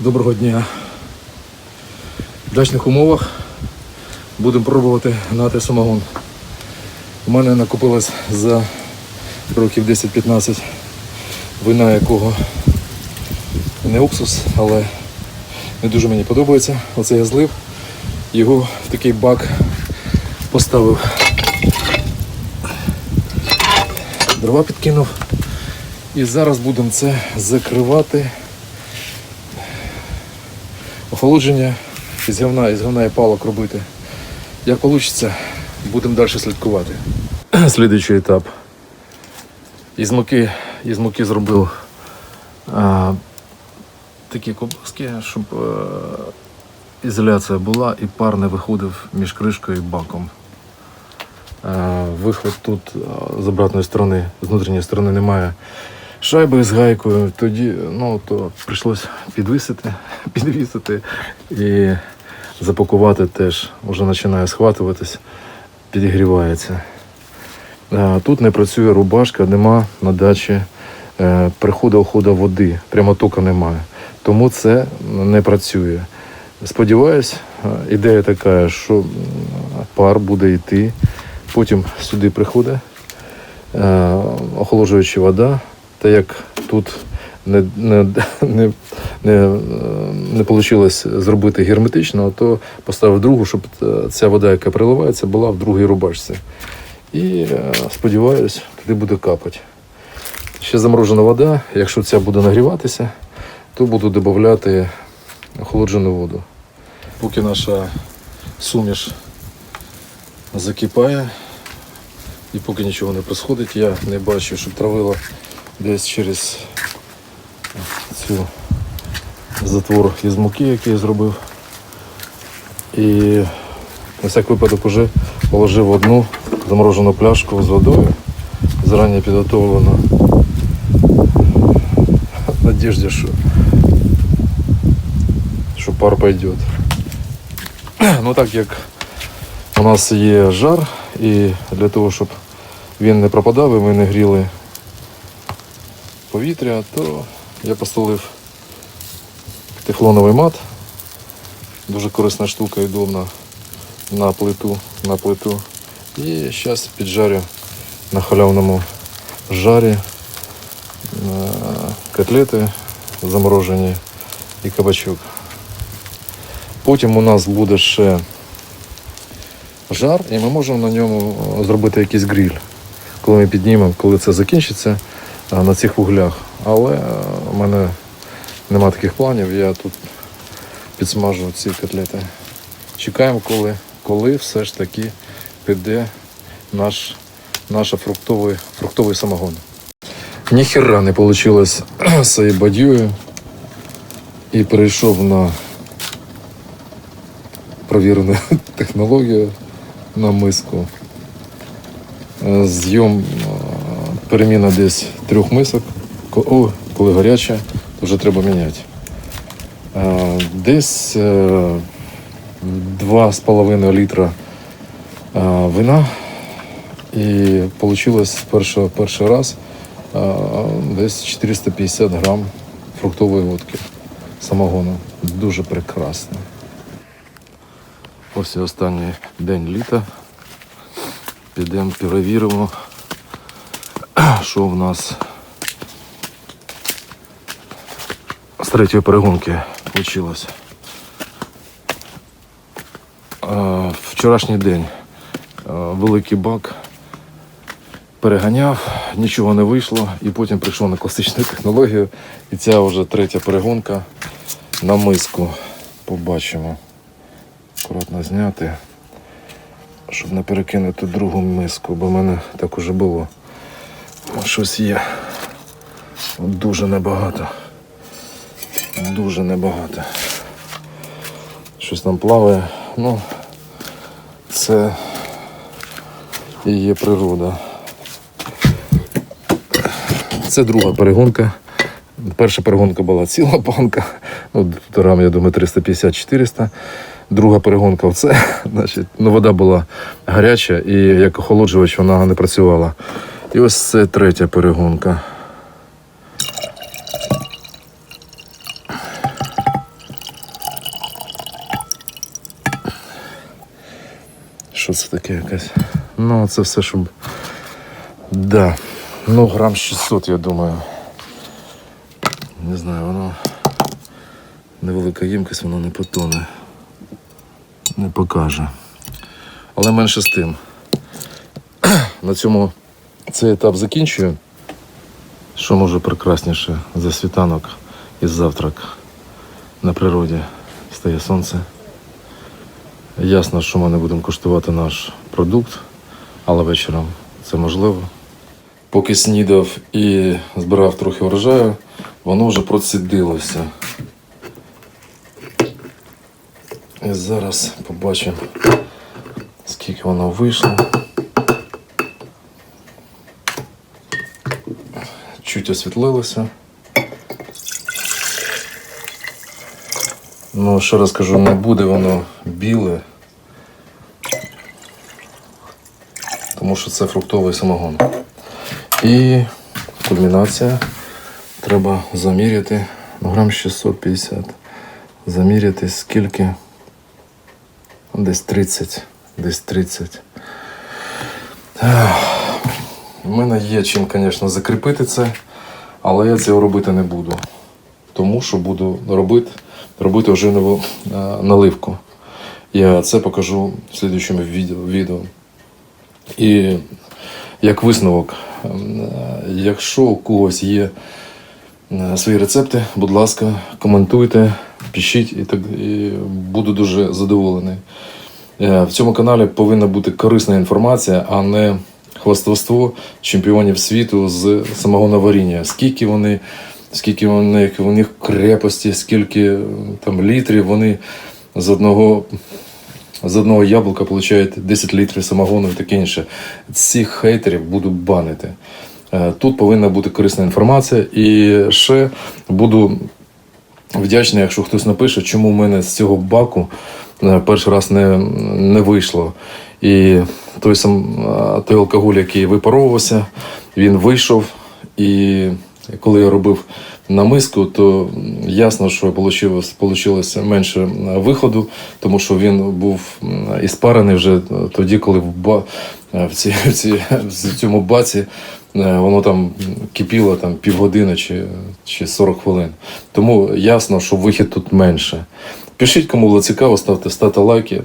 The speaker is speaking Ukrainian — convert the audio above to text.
Доброго дня. В дачних умовах будемо пробувати гнати самогон. У мене накопилось за років 10-15 вина якого не уксус, але не дуже мені подобається. Оце я злив, його в такий бак поставив. Дрова підкинув. І зараз будемо це закривати. Охолодження із говна, із говна і палок робити. Як вийде, будемо далі слідкувати. Слідуючий етап. Із муки, із муки зробив а, такі ковбаски, щоб е, ізоляція була і пар не виходив між кришкою і баком. Е, Виход тут е, з обратної сторони, з внутрішньої сторони немає шайби з гайкою. Тоді ну, то прийшлось підвисити, підвісити і запакувати теж. Вже починає схватуватись, підігрівається. Тут не працює рубашка, нема на дачі е, приходу уходу води, прямо тока немає. Тому це не працює. Сподіваюсь, е, ідея така, що пар буде йти. Потім сюди приходить е, охолоджуюча вода. Та як тут не, не, не, не, не вийшло зробити герметично, то поставив другу, щоб е, ця вода, яка приливається, була в другій рубашці. І е, сподіваюсь, туди буде капати. Ще заморожена вода. Якщо ця буде нагріватися, то буду додати охолоджену воду. Поки наша суміш закипає, і поки нічого не відбувається, я не бачу, щоб травило десь через цю затвор із муки, який я зробив. І на всяк випадок вже положив одну заморожену пляшку з водою, зарані підготовлено. В надежде, що, що пар пойдет. Ну так як у нас є жар, і для того, щоб він не пропадав і ми не гріли повітря, то я постелив тефлоновий мат. Дуже корисна штука удобна на плиту, на плиту. І зараз піджарю на халявному жарі е, котлети заморожені і кабачок. Потім у нас буде ще жар, і ми можемо на ньому зробити якийсь гриль. Коли ми піднімемо, коли це закінчиться на цих вуглях. Але е, у мене нема таких планів, я тут підсмажу ці котлети. Чекаємо, коли, коли все ж таки піде наш, наш фруктовий, фруктовий самогон. Ніхера не вийшло з цією бадьою і перейшов на провірену технологію на миску. Е, Зйом е, переміна десь трьох мисок. О, коли гаряче, то вже треба міняти. Е, Десь е, 2,5 літра е, вина. І вийшло перший, перший раз е, десь 450 грам фруктової водки самогону. Дуже прекрасно. Ось і останній день літа. Підемо перевіримо, що в нас з третьої перегонки вийшло. Вчорашній день великий бак переганяв, нічого не вийшло, і потім прийшов на класичну технологію. І ця вже третя перегонка на миску. Побачимо. Акуратно зняти, щоб не перекинути другу миску, бо в мене так уже було. Щось є. Дуже небагато. Дуже небагато. Щось там плаває. Ну, це і є природа. Це друга перегонка. Перша перегонка була ціла банка. Ну, грам, я думаю, 350-400. Друга перегонка оце. Значить, ну, вода була гаряча і як охолоджувач вона не працювала. І ось це третя перегонка. Що це таке якась? Ну, це все, щоб... Да. Ну, грам 600, я думаю. Не знаю, воно невелика ємкість, воно не потоне, не покаже. Але менше з тим. На цьому цей етап закінчую. Що може прекрасніше за світанок і завтрак на природі стає сонце. Ясно, що ми не будемо куштувати наш продукт, але вечором це можливо. Поки снідав і збирав трохи врожаю, воно вже процідилося. І зараз побачимо, скільки воно вийшло. Чуть освітлилося. Ну, ще раз кажу, не буде воно біле, тому що це фруктовий самогон. І кульмінація. Треба заміряти ну, грам 650. Заміряти скільки? Десь 30. Десь 30. У мене є чим, звісно, закріпити це, але я цього робити не буду. Тому що буду робити, робити вже нову е, наливку. Я це покажу в слідчому відео. І як висновок, ем, е, якщо у когось є е, свої рецепти, будь ласка, коментуйте, пишіть і так і буду дуже задоволений. В цьому каналі повинна бути корисна інформація, а не хвастовство чемпіонів світу з самогоноваріння. Скільки вони, скільки вони, у них крепості, скільки там літрів вони з одного. З одного яблука получають 10 літрів самогону і таке інше. Цих хейтерів буду банити. Е, Тут повинна бути корисна інформація. І ще буду вдячний, якщо хтось напише, чому в мене з цього баку перший раз не, не вийшло. І той сам е, той алкоголь, який випаровувався, він вийшов. І коли я робив на миску, то ясно, що вийшло менше е, виходу, тому що він був іспарений вже тоді, коли в, ба, е, в, ці, в, ці, в цьому баці е, воно там кипіло там, півгодини чи, чи 40 хвилин. Тому ясно, що вихід тут менше. Пишіть, кому було цікаво, ставте, стати лайки.